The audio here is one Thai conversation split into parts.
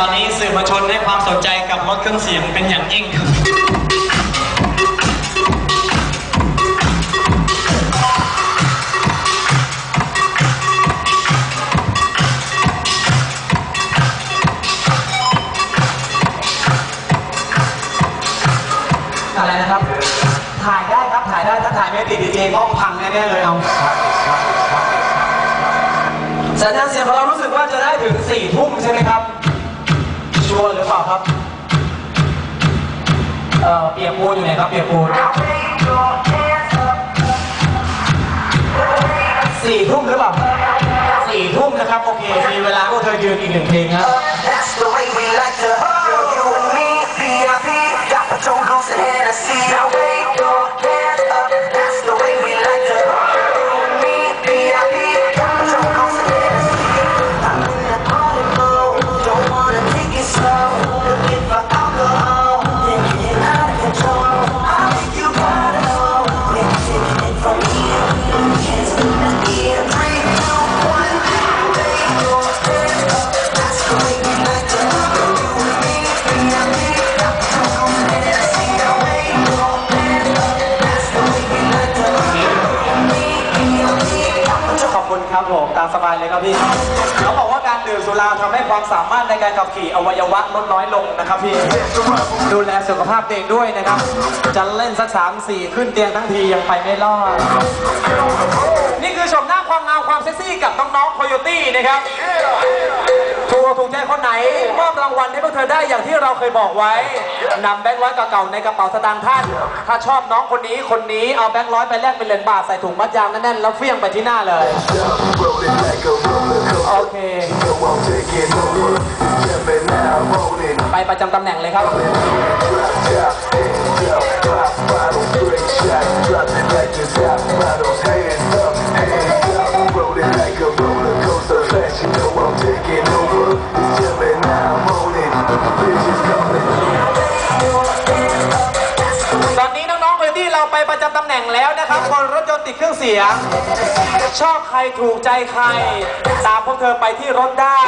ตอนนี้สื่อมวลชนให้ความสนใจกับรถเครื่องเสียงเป็นอย่างยิ่งครับอะไรนะครับ ถ่ายได้ครับ ถ่ายได้ ถ้าถ่ายไม่ติดดีเจก็พังแน่ๆเลยเอาสัญญาณเสียงของเรารู้สึกว่าจะได้ถึงสี่ทุ่มใช่ไหมครับ ชัวร์หรือเปล่าครับ เอ่อเปียกปูนอยู่ไหนครับเปียกปูนสี่ทุ่มหรือเปล่าสี่ทุ่มนะครับ โอเค มีเวลาพวกเธอยืนอีกหนึ่งเพลงครับ That's the way we ครับผมตามสบายเลยครับพี่เขาบอกว่าการดื่มสุราทำให้ความสามารถในการขับขี่อวัยวะลดน้อยลงนะครับพี่ ดูแลสุขภาพตัวเองด้วยนะครับ จะเล่นสักสามสี่ขึ้นเตียงทั้งทียังไปไม่รอด นี่คือชมหน้าความงามความเซ็กซี่กับน้องๆโคโยตี้นะครับ ถูกอกถูกใจคนไหนมอบรางวัลให้พวกเธอได้อย่างที่เราเคยบอกไว้นำแบงค์ร้อยเก่าๆในกระเป๋าสตางค์ท่าน ถ้าชอบน้องคนนี้คนนี้เอาแบงค์ร้อยไปแลกเป็นเหรียญบาทใส่ถุงมัดยางแน่นๆแล้วเฟี้ยงไปที่หน้าเลยโอเคไปประจำตำแหน่งเลยครับ Drop it like it's hot bottles, hands ไปประจำตำแหน่งแล้วนะครับบนรถยนต์ติดเครื่องเสียง ชอบใครถูกใจใคร ตามพวกเธอไปที่รถได้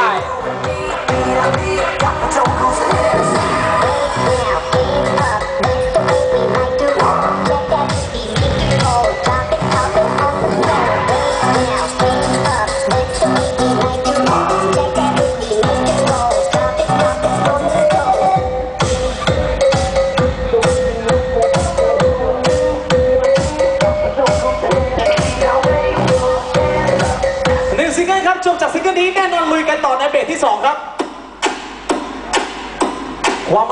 นครับ จบจากซิงเกิลนี้แน่นอนลุยกันต่อในเบรกที่ 2 ครับความ